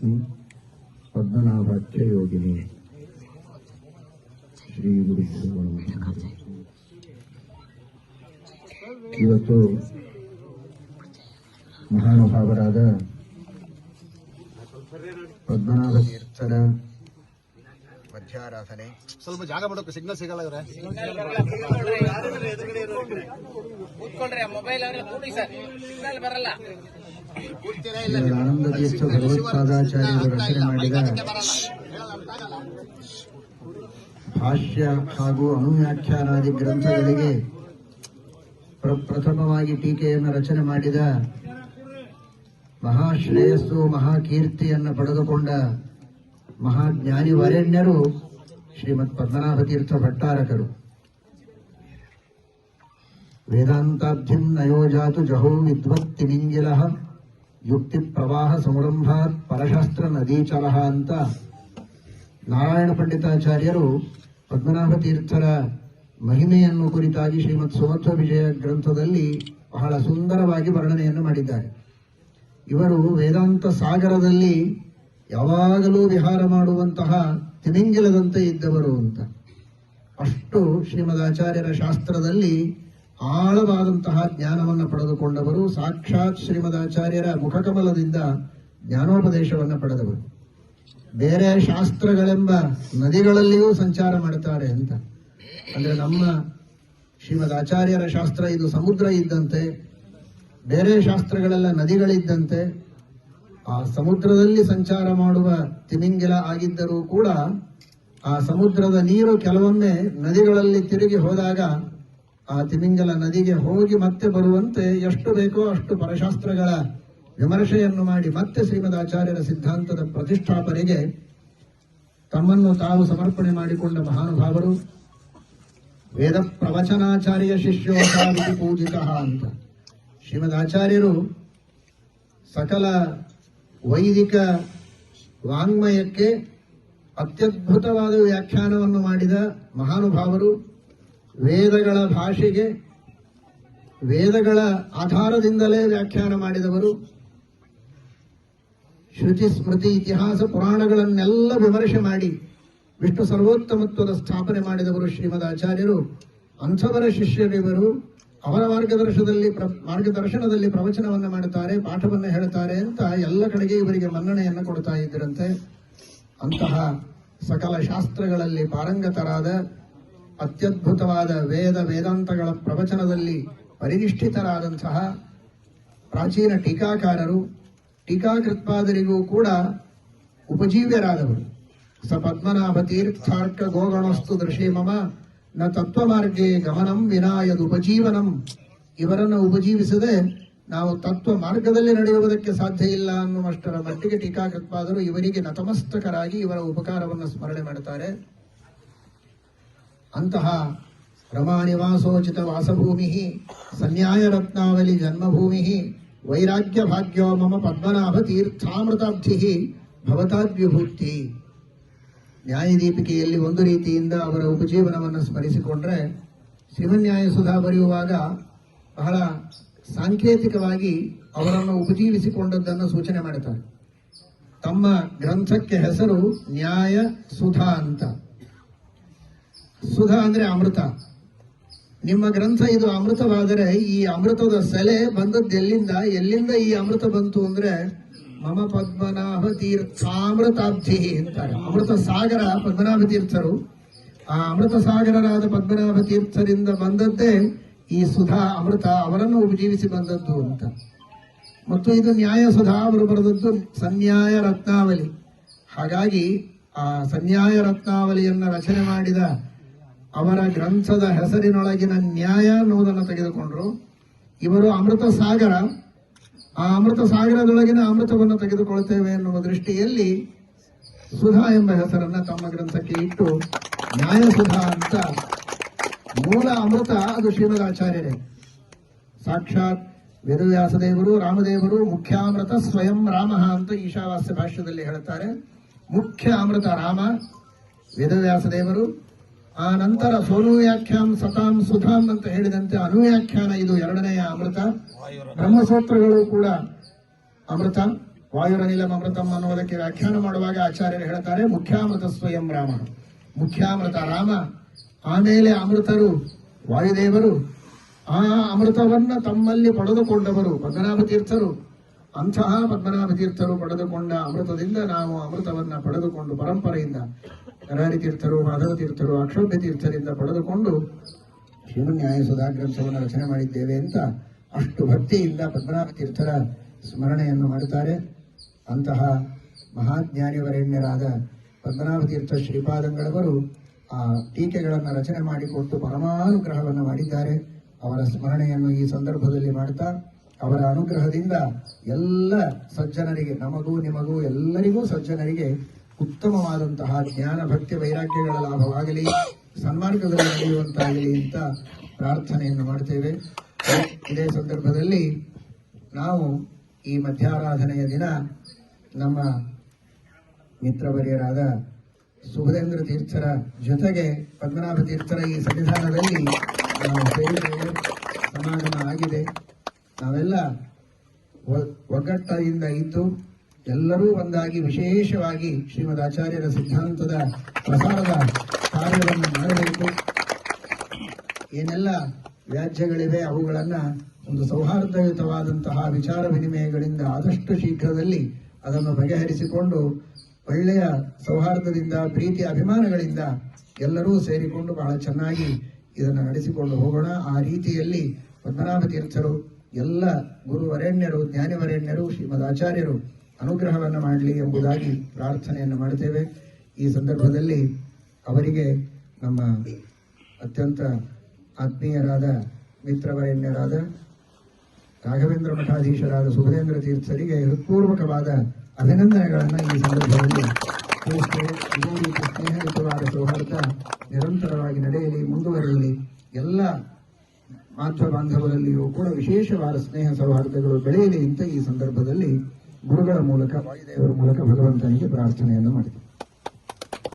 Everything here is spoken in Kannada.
ಲಕ್ಷ್ಮಿ ಪದ್ಮನಾಭಾಚ್ಯ ಯೋಗಿನಿ ಶ್ರೀ ಗುರು ಇವತ್ತು ಮಹಾನುಭಾವರಾದ ಪದ್ಮನಾಭ ತೀರ್ಥರ ಮಧ್ಯಾರಾಧನೆ. ಸ್ವಲ್ಪ ಜಾಗ ಮಾಡೋಕೆ ಸಿಗ್ನಲ್ ಸಿಗಲ್ಲ ಇವ್ರೆ. ಕೂತ್ಕೊಂಡ್ರೆ ಮೊಬೈಲ್ ಅಂದ್ರೆ ಕೂಡಿ ಸರ್. ಸಿಗ್ನಲ್ ಬರಲ್ಲ. ಆನಂದ ತೀರ್ಥ ಭಗವತ್ಪಾದಾಚಾರ್ಯರು ರಚನೆ ಮಾಡಿದ ಭಾಷ್ಯ ಹಾಗೂ ಅನುವ್ಯಾಖ್ಯಾನಾದಿ ಗ್ರಂಥಗಳಿಗೆ ಪ್ರ- ಪ್ರಥಮವಾಗಿ ಟೀಕೆಯನ್ನು ರಚನೆ ಮಾಡಿದ ಮಹಾಶ್ರೇಯಸ್ಸು ಮಹಾಕೀರ್ತಿಯನ್ನು ಪಡೆದುಕೊಂಡ ಮಹಾಜ್ಞಾನಿ ವರೆಣ್ಯರು ಶ್ರೀಮತ್ ಪದ್ಮನಾಭ ತೀರ್ಥ ಭಟ್ಟಾರಕರು. ವೇದಾಂತಾಬ್ಧಿಂ ನಯೋಜಾತು ಜಹೋ ವಿದ್ವತ್ತಿಮಿಂಗಿಲ ಯುಕ್ತಿ ಪ್ರವಾಹ ಸಂರಂಭಾತ್ ಪರಶಾಸ್ತ್ರ ನದೀಚಲಹ ಅಂತ ನಾರಾಯಣ ಪಂಡಿತಾಚಾರ್ಯರು ಪದ್ಮನಾಭ ತೀರ್ಥರ ಮಹಿಮೆಯನ್ನು ಕುರಿತಾಗಿ ಶ್ರೀಮತ್ ಸುಮಧ್ವ ವಿಜಯ ಗ್ರಂಥದಲ್ಲಿ ಬಹಳ ಸುಂದರವಾಗಿ ವರ್ಣನೆಯನ್ನು ಮಾಡಿದ್ದಾರೆ. ಇವರು ವೇದಾಂತ ಸಾಗರದಲ್ಲಿ ಯಾವಾಗಲೂ ವಿಹಾರ ಮಾಡುವಂತಹ ತಿಮಿಂಗಿಲದಂತೆ ಇದ್ದವರು ಅಂತ. ಅಷ್ಟು ಶ್ರೀಮದಾಚಾರ್ಯರ ಶಾಸ್ತ್ರದಲ್ಲಿ ಆಳವಾದಂತಹ ಜ್ಞಾನವನ್ನು ಪಡೆದುಕೊಂಡವರು ಸಾಕ್ಷಾತ್ ಶ್ರೀಮದ್ ಆಚಾರ್ಯರ ಮುಖಕಮಲದಿಂದ ಜ್ಞಾನೋಪದೇಶವನ್ನು ಪಡೆದವರು. ಬೇರೆ ಶಾಸ್ತ್ರಗಳೆಂಬ ನದಿಗಳಲ್ಲಿಯೂ ಸಂಚಾರ ಮಾಡುತ್ತಾರೆ ಅಂತ. ಅಂದ್ರೆ ನಮ್ಮ ಶ್ರೀಮದ್ ಆಚಾರ್ಯರ ಶಾಸ್ತ್ರ ಇದು ಸಮುದ್ರ ಇದ್ದಂತೆ, ಬೇರೆ ಶಾಸ್ತ್ರಗಳೆಲ್ಲ ನದಿಗಳಿದ್ದಂತೆ, ಆ ಸಮುದ್ರದಲ್ಲಿ ಸಂಚಾರ ಮಾಡುವ ತಿಮಿಂಗಿಲ ಆಗಿದ್ದರೂ ಕೂಡ ಆ ಸಮುದ್ರದ ನೀರು ಕೆಲವೊಮ್ಮೆ ನದಿಗಳಲ್ಲಿ ತಿರುಗಿ ಹೋದಾಗ ಆ ತಿಮಿಂಗಲ ನದಿಗೆ ಹೋಗಿ ಮತ್ತೆ ಬರುವಂತೆ ಎಷ್ಟು ಬೇಕೋ ಅಷ್ಟು ಪರಶಾಸ್ತ್ರಗಳ ವಿಮರ್ಶೆಯನ್ನು ಮಾಡಿ ಮತ್ತೆ ಶ್ರೀಮದ್ ಆಚಾರ್ಯರ ಸಿದ್ಧಾಂತದ ಪ್ರತಿಷ್ಠಾಪನೆಗೆ ತಮ್ಮನ್ನು ತಾವು ಸಮರ್ಪಣೆ ಮಾಡಿಕೊಂಡ ಮಹಾನುಭಾವರು ವೇದ ಪ್ರವಚನಾಚಾರ್ಯ ಶಿಷ್ಯೋಚಾರಿ ಪೂಜಿತ ಅಂತ. ಶ್ರೀಮದ್ ಆಚಾರ್ಯರು ಸಕಲ ವೈದಿಕ ವಾಂಗ್ಮಯಕ್ಕೆ ಅತ್ಯದ್ಭುತವಾದ ವ್ಯಾಖ್ಯಾನವನ್ನು ಮಾಡಿದ ಮಹಾನುಭಾವರು ವೇದಗಳ ಭಾಷೆಗೆ, ವೇದಗಳ ಆಧಾರದಿಂದಲೇ ವ್ಯಾಖ್ಯಾನ ಮಾಡಿದವರು. ಶ್ರುತಿ, ಸ್ಮೃತಿ, ಇತಿಹಾಸ, ಪುರಾಣಗಳನ್ನೆಲ್ಲ ವಿಮರ್ಶೆ ಮಾಡಿ ವಿಷ್ಣು ಸರ್ವೋತ್ತಮತ್ವದ ಸ್ಥಾಪನೆ ಮಾಡಿದವರು ಶ್ರೀಮದ್ ಆಚಾರ್ಯರು. ಅಂಥವರ ಶಿಷ್ಯರಿವರು ಅವರ ಮಾರ್ಗದರ್ಶನದಲ್ಲಿ ಮಾರ್ಗದರ್ಶನದಲ್ಲಿ ಪ್ರವಚನವನ್ನು ಮಾಡುತ್ತಾರೆ, ಪಾಠವನ್ನು ಹೇಳುತ್ತಾರೆ ಅಂತ ಎಲ್ಲ ಕಡೆಗೆ ಇವರಿಗೆ ಮನ್ನಣೆಯನ್ನು ಕೊಡ್ತಾ ಇದ್ದರಂತೆ ಅಂತಹ ಸಕಲ ಶಾಸ್ತ್ರಗಳಲ್ಲಿ ಪಾರಂಗತರಾದ ಅತ್ಯದ್ಭುತವಾದ ವೇದ ವೇದಾಂತಗಳ ಪ್ರವಚನದಲ್ಲಿ ಪರಿನಿಷ್ಠಿತರಾದಂತಹ ಪ್ರಾಚೀನ ಟೀಕಾಕಾರರು, ಟೀಕಾಕೃತ್ಪಾದರಿಗೂ ಕೂಡ ಉಪಜೀವ್ಯರಾದವರು. ಸ ಪದ್ಮನಾಭ ತೀರ್ಥಾರ್ಕ ಗೋಗಣಸ್ತು ದೃಶೇ ಮಮ, ನ ತತ್ವಮಾರ್ಗೇ ಗಮನಂ ವಿನಾಯದ ಉಪಜೀವನಂ ಇವರನ್ನು ಉಪಜೀವಿಸದೆ ನಾವು ತತ್ವ ಮಾರ್ಗದಲ್ಲಿ ನಡೆಯುವುದಕ್ಕೆ ಸಾಧ್ಯ ಇಲ್ಲ ಅನ್ನುವಷ್ಟರ ಮಟ್ಟಿಗೆ ಟೀಕಾಕೃತ್ಪಾದರು ಇವರಿಗೆ ನತಮಸ್ತಕರಾಗಿ ಇವರ ಉಪಕಾರವನ್ನು ಸ್ಮರಣೆ ಮಾಡುತ್ತಾರೆ. ಅಂತಹ ರಮಾನಿವಾಸೋಚಿತ ವಾಸಭೂಮಿ ಸನ್ಯಾಯ ರತ್ನಾವಲಿ ಜನ್ಮಭೂಮಿ ವೈರಾಗ್ಯ ಭಾಗ್ಯೋ ಮಮ ಪದ್ಮನಾಭ ತೀರ್ಥಾಮೃತಾಬ್ಧಿ ಭವತಾದ್ವಿಭೂತಿ. ನ್ಯಾಯದೀಪಿಕೆಯಲ್ಲಿ ಒಂದು ರೀತಿಯಿಂದ ಅವರ ಉಪಜೀವನವನ್ನು ಸ್ಮರಿಸಿಕೊಂಡ್ರೆ, ಶ್ರೀಮನ್ಯಾಯ ಸುಧಾ ಬರೆಯುವಾಗ ಬಹಳ ಸಾಂಕೇತಿಕವಾಗಿ ಅವರನ್ನು ಉಪಜೀವಿಸಿಕೊಂಡದ್ದನ್ನು ಸೂಚನೆ ಮಾಡುತ್ತಾರೆ. ತಮ್ಮ ಗ್ರಂಥಕ್ಕೆ ಹೆಸರು ನ್ಯಾಯ ಸುಧಾ ಅಂತ. ಸುಧಾ ಅಂದ್ರೆ ಅಮೃತ. ನಿಮ್ಮ ಗ್ರಂಥ ಇದು ಅಮೃತವಾದರೆ ಈ ಅಮೃತದ ಸೆಲೆ ಬಂದದ್ದು ಎಲ್ಲಿಂದ? ಎಲ್ಲಿಂದ ಈ ಅಮೃತ ಬಂತು ಅಂದ್ರೆ ಮಮ ಪದ್ಮನಾಭ ತೀರ್ಥಾಮೃತಾಬ್ಧಿ ಅಂತಾರೆ. ಅಮೃತ ಸಾಗರ ಪದ್ಮನಾಭ ತೀರ್ಥರು. ಆ ಅಮೃತ ಸಾಗರರಾದ ಪದ್ಮನಾಭ ತೀರ್ಥರಿಂದ ಬಂದದ್ದೇ ಈ ಸುಧಾ ಅಮೃತ ಅವರನ್ನು ಉಪಜೀವಿಸಿ ಬಂದದ್ದು ಅಂತ. ಮತ್ತು ಇದು ನ್ಯಾಯ ಸುಧಾ ಅವರು ಬರೆದದ್ದು ಸನ್ಯಾಯ ರತ್ನಾವಲಿ ಹಾಗಾಗಿ ಆ ಸನ್ಯಾಯ ರತ್ನಾವಲಿಯನ್ನ ರಚನೆ ಮಾಡಿದ ಅವರ ಗ್ರಂಥದ ಹೆಸರಿನೊಳಗಿನ ನ್ಯಾಯ ಅನ್ನುವುದನ್ನು ತೆಗೆದುಕೊಂಡರು. ಇವರು ಅಮೃತ ಸಾಗರ, ಆ ಅಮೃತ ಸಾಗರದೊಳಗಿನ ಅಮೃತವನ್ನು ತೆಗೆದುಕೊಳ್ತೇವೆ ಎನ್ನುವ ದೃಷ್ಟಿಯಲ್ಲಿ ಸುಧಾ ಎಂಬ ಹೆಸರನ್ನ ತಮ್ಮ ಗ್ರಂಥಕ್ಕೆ ಇಟ್ಟು, ನ್ಯಾಯ ಸುಧಾ ಅಂತ ಮೂಲ ಅಮೃತ ಅದು ಶ್ರೀಮದ್ ಆಚಾರ್ಯರೇ ಸಾಕ್ಷಾತ್ ವೇದವ್ಯಾಸದೇವರು, ರಾಮದೇವರು ಮುಖ್ಯಾಮೃತ ಸ್ವಯಂ ರಾಮ ಅಂತ ಈಶಾವಾಸ್ಯ ಭಾಷ್ಯದಲ್ಲಿ ಹೇಳುತ್ತಾರೆ. ಮುಖ್ಯ ಅಮೃತ ರಾಮ, ವೇದವ್ಯಾಸದೇವರು ಆ ನಂತರ ಸೋನು ವ್ಯಾಖ್ಯಾನ್ ಸತಾಂ ಸುಧಾಂ ಅಂತ ಹೇಳಿದಂತೆ ಅನುವ್ಯಾಖ್ಯಾನ ಇದು ಎರಡನೆಯ ಅಮೃತ. ಬ್ರಹ್ಮಸೂತ್ರಗಳು ಕೂಡ ಅಮೃತ. ವಾಯುರನಿಲಂ ಅಮೃತಂ ಅನ್ನುವುದಕ್ಕೆ ವ್ಯಾಖ್ಯಾನ ಮಾಡುವಾಗ ಆಚಾರ್ಯರು ಹೇಳ್ತಾರೆ ಮುಖ್ಯಾಮೃತ ಸ್ವಯಂ ರಾಮ. ಮುಖ್ಯಾಮೃತ ರಾಮ, ಆಮೇಲೆ ಅಮೃತರು, ವಾಯುದೇವರು, ಆ ಅಮೃತವನ್ನ ತಮ್ಮಲ್ಲಿ ಪಡೆದುಕೊಂಡವರು ಪದ್ಮನಾಭ ತೀರ್ಥರು ಅಂತಹ ಪದ್ಮನಾಭ ತೀರ್ಥರು ಪಡೆದುಕೊಂಡ ಅಮೃತದಿಂದ ನಾವು ಅಮೃತವನ್ನ ಪಡೆದುಕೊಂಡು ಪರಂಪರೆಯಿಂದ ಕರಾರಿ ತೀರ್ಥರು ಮಾಧವ ತೀರ್ಥರು ಅಕ್ಷೋಭ್ಯ ತೀರ್ಥರಿಂದ ಪಡೆದುಕೊಂಡು ಶಿವನ್ಯಾಯ ಸುಧಾ ಗ್ರಂಥವನ್ನು ರಚನೆ ಮಾಡಿದ್ದೇವೆ ಅಂತ ಅಷ್ಟು ಭಕ್ತಿಯಿಂದ ಪದ್ಮನಾಭ ತೀರ್ಥರ ಸ್ಮರಣೆಯನ್ನು ಮಾಡುತ್ತಾರೆ. ಅಂತಹ ಮಹಾಜ್ಞಾನಿವರೆಣ್ಯರಾದ ಪದ್ಮನಾಭ ತೀರ್ಥ ಶ್ರೀಪಾದಂಗಳವರು ಆ ಟೀಕೆಗಳನ್ನು ರಚನೆ ಮಾಡಿಕೊಟ್ಟು ಪರಮಾನುಗ್ರಹವನ್ನು ಮಾಡಿದ್ದಾರೆ. ಅವರ ಸ್ಮರಣೆಯನ್ನು ಈ ಸಂದರ್ಭದಲ್ಲಿ ಮಾಡ್ತಾ ಅವರ ಅನುಗ್ರಹದಿಂದ ಎಲ್ಲ ಸಜ್ಜನರಿಗೆ, ನಮಗೂ ನಿಮಗೂ ಎಲ್ಲರಿಗೂ ಸಜ್ಜನರಿಗೆ ಉತ್ತಮವಾದಂತಹ ಜ್ಞಾನ, ಭಕ್ತಿ, ವೈರಾಗ್ಯಗಳ ಲಾಭವಾಗಲಿ ಸನ್ಮಾರ್ಗದಲ್ಲಿ ನಡೆಯುವಂತಾಗಲಿ ಅಂತ ಪ್ರಾರ್ಥನೆಯನ್ನು ಮಾಡ್ತೇವೆ. ಇದೇ ಸಂದರ್ಭದಲ್ಲಿ ನಾವು ಈ ಮಧ್ಯಾರಾಧನೆಯ ದಿನ ನಮ್ಮ ಮಿತ್ರವರ್ಯರಾದ ಸುಭದೇಂದ್ರ ತೀರ್ಥರ ಜೊತೆಗೆ ಪದ್ಮನಾಭ ತೀರ್ಥರ ಈ ಸನ್ನಿಧಾನದಲ್ಲಿ ನಾವು ಸೇರಿದ್ದೇವೆ. ಸಮಾಗಮ ಆಗಿದೆ. ನಾವೆಲ್ಲ ಒಗ್ಗಟ್ಟಿಂದ ಇದ್ದು ಎಲ್ಲರೂ ಒಂದಾಗಿ ವಿಶೇಷವಾಗಿ ಶ್ರೀಮದ್ ಆಚಾರ್ಯರ ಸಿದ್ಧಾಂತದ ಪ್ರಸಾರದ ಕಾರ್ಯವನ್ನು ಮಾಡಬೇಕು. ಏನೆಲ್ಲ ವ್ಯಾಜ್ಯಗಳಿವೆ ಅವುಗಳನ್ನ ಒಂದು ಸೌಹಾರ್ದಯುತವಾದಂತಹ ವಿಚಾರ ವಿನಿಮಯಗಳಿಂದ ಆದಷ್ಟು ಶೀಘ್ರದಲ್ಲಿ ಅದನ್ನು ಬಗೆಹರಿಸಿಕೊಂಡು ಒಳ್ಳೆಯ ಸೌಹಾರ್ದದಿಂದ ಪ್ರೀತಿ ಅಭಿಮಾನಗಳಿಂದ ಎಲ್ಲರೂ ಸೇರಿಕೊಂಡು ಬಹಳ ಚೆನ್ನಾಗಿ ಇದನ್ನು ನಡೆಸಿಕೊಂಡು ಹೋಗೋಣ. ಆ ರೀತಿಯಲ್ಲಿ ಪದ್ಮನಾಭ ತೀರ್ಥರು ಎಲ್ಲ ಗುರುವರೆಣ್ಯರು, ಜ್ಞಾನಿವರೆಣ್ಯರು, ಶ್ರೀಮದ್ ಆಚಾರ್ಯರು ಅನುಗ್ರಹವನ್ನು ಮಾಡಲಿ ಎಂಬುದಾಗಿ ಪ್ರಾರ್ಥನೆಯನ್ನು ಮಾಡುತ್ತೇವೆ. ಈ ಸಂದರ್ಭದಲ್ಲಿ ಅವರಿಗೆ ನಮ್ಮ ಅತ್ಯಂತ ಆತ್ಮೀಯರಾದ ಮಿತ್ರವರೆಣ್ಯರಾದ ರಾಘವೇಂದ್ರ ಮಠಾಧೀಶರಾದ ಸುಭದೇಂದ್ರ ತೀರ್ಥರಿಗೆ ಹೃತ್ಪೂರ್ವಕವಾದ ಅಭಿನಂದನೆಗಳನ್ನು ಈ ಸಂದರ್ಭದಲ್ಲಿ ಸೌಹಾರ್ದ ನಿರಂತರವಾಗಿ ನಡೆಯಲಿ, ಮುಂದುವರಿಯಲಿ, ಎಲ್ಲ ಮಾಧ್ವ ಬಾಂಧವರಲ್ಲಿಯೂ ಕೂಡ ವಿಶೇಷವಾದ ಸ್ನೇಹ ಸೌಹಾರ್ದಗಳು ಬೆಳೆಯಲಿ ಅಂತ ಈ ಸಂದರ್ಭದಲ್ಲಿ ಗುರುಗಳ ಮೂಲಕ ವಾಯುದೇವರ ಮೂಲಕ ಭಗವಂತನಿಗೆ ಪ್ರಾರ್ಥನೆಯನ್ನು ಮಾಡಿದೆ